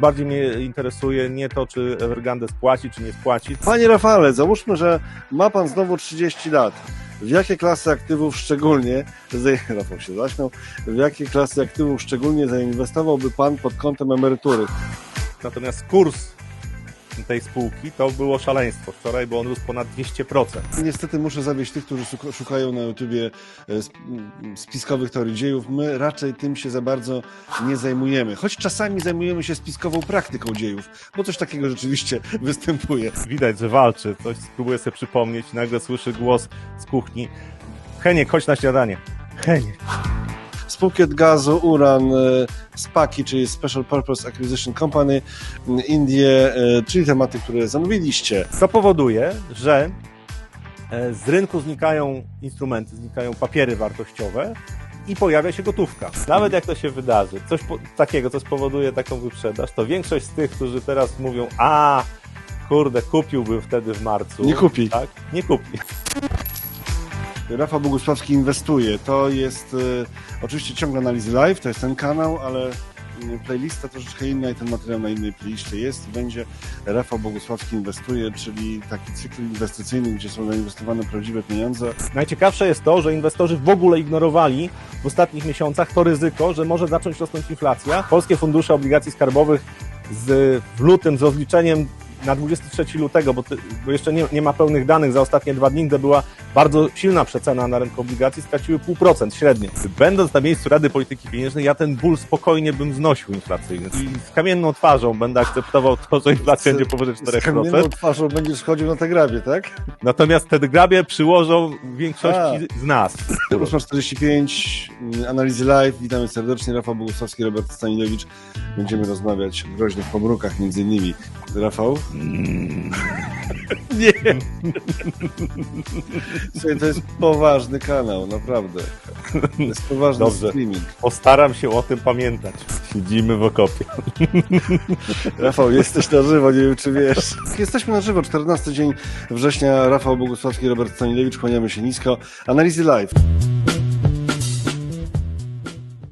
Bardziej mnie interesuje nie to, czy Evergrande spłaci, czy nie spłaci. Panie Rafale, załóżmy, że ma pan znowu 30 lat. W jakie klasy aktywów szczególnie, Rafał się zaśmiał, w jakie klasy aktywów szczególnie zainwestowałby pan pod kątem emerytury? Natomiast kurs tej spółki to było szaleństwo wczoraj, bo on rósł ponad 200%. Niestety muszę zawieść tych, którzy szuka- szukają na YouTubie e, spiskowych teorii dziejów. My raczej tym się za bardzo nie zajmujemy. Choć czasami zajmujemy się spiskową praktyką dziejów, bo coś takiego rzeczywiście występuje. Widać, że walczy, coś spróbuję sobie przypomnieć, nagle słyszy głos z kuchni. Heniek, chodź na śniadanie. Heniek. Spółki od gazu, uran, e, SPAKI, czyli Special Purpose Acquisition Company, m, Indie, e, czyli tematy, które zamówiliście. To powoduje, że e, z rynku znikają instrumenty, znikają papiery wartościowe i pojawia się gotówka. Nawet jak to się wydarzy, coś po, takiego, co spowoduje taką wyprzedaż, to większość z tych, którzy teraz mówią, a kurde, kupiłbym wtedy w marcu. Nie kupi. Tak? Nie kupi. Rafał Bogusławski inwestuje. To jest e, oczywiście ciągle analizy live, to jest ten kanał, ale mm, playlista troszeczkę inna i ten materiał na innej playliście jest i będzie Rafał Bogusławski inwestuje, czyli taki cykl inwestycyjny, gdzie są zainwestowane prawdziwe pieniądze. Najciekawsze jest to, że inwestorzy w ogóle ignorowali w ostatnich miesiącach to ryzyko, że może zacząć rosnąć inflacja. Polskie fundusze obligacji skarbowych z, w lutym z rozliczeniem na 23 lutego, bo, ty, bo jeszcze nie, nie ma pełnych danych za ostatnie dwa dni, gdy była bardzo silna przecena na rynku obligacji, straciły 0,5% średnio. Będąc na miejscu Rady Polityki Pieniężnej, ja ten ból spokojnie bym znosił inflacyjny. I z kamienną twarzą będę akceptował to, że inflacja będzie powyżej Z kamienną 4%. twarzą będziesz chodził na te grabie, tak? Natomiast te grabie przyłożą większości z nas. Proszę 45, mm, analizy live. Witamy serdecznie. Rafał Bogusławski, Robert Stanilewicz. Będziemy rozmawiać o groźnych pomrukach między innymi. Rafał? Nie. Słuchaj, to jest poważny kanał, naprawdę. To jest poważny Dobrze. streaming. Postaram się o tym pamiętać. Siedzimy w okopie. Rafał, jesteś na żywo, nie wiem czy wiesz. Jesteśmy na żywo, 14 dzień września. Rafał Bogusławski, Robert Stanilewicz, kłaniamy się nisko. Analizy live.